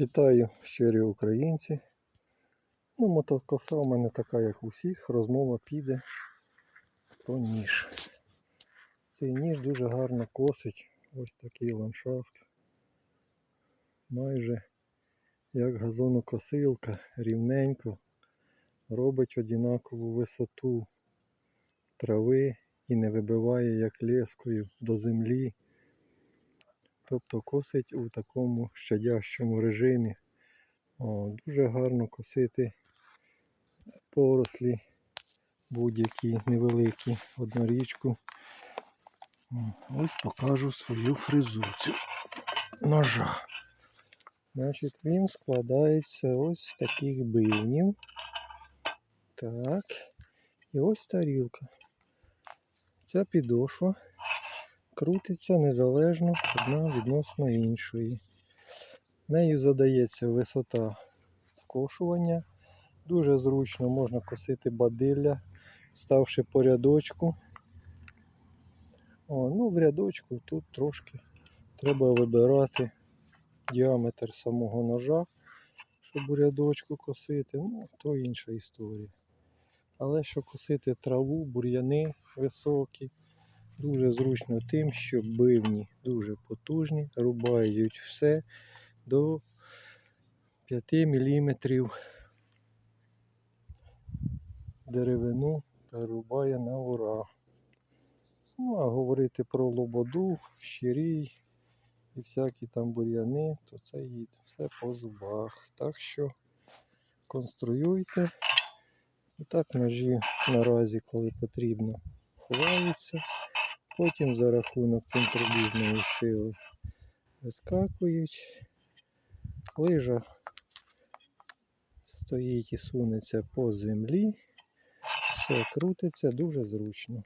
Вітаю щирі українці. Ну, мотокоса в мене така, як у всіх, розмова піде про ніж. Цей ніж дуже гарно косить. Ось такий ландшафт. Майже як газонокосилка, рівненько. Робить однакову висоту трави і не вибиває як лескою до землі. Тобто косить у такому щадящому режимі. О, дуже гарно косити порослі будь-які невеликі однорічку. Ось покажу свою фрезуцю ножа. Значить, він складається ось з таких бивнів. Так. І ось тарілка. Ця підошва крутиться незалежно одна відносно іншої. Нею задається висота скошування. Дуже зручно можна косити бадилля, ставши по рядочку. О, ну, в рядочку тут трошки треба вибирати діаметр самого ножа, щоб у рядочку косити. Ну, то інша історія. Але що косити траву, бур'яни високі, дуже зручно тим, що бивні дуже потужні, рубають все до 5 мм деревину перерубає на ура. Ну, а говорити про лободу, щирій і всякі там бур'яни, то це їй все по зубах. Так що конструюйте. І так ножі наразі, коли потрібно, ховаються. Потім за рахунок центробіжної сили вискакують. Лижа стоїть і сунеться по землі. Все крутиться дуже зручно.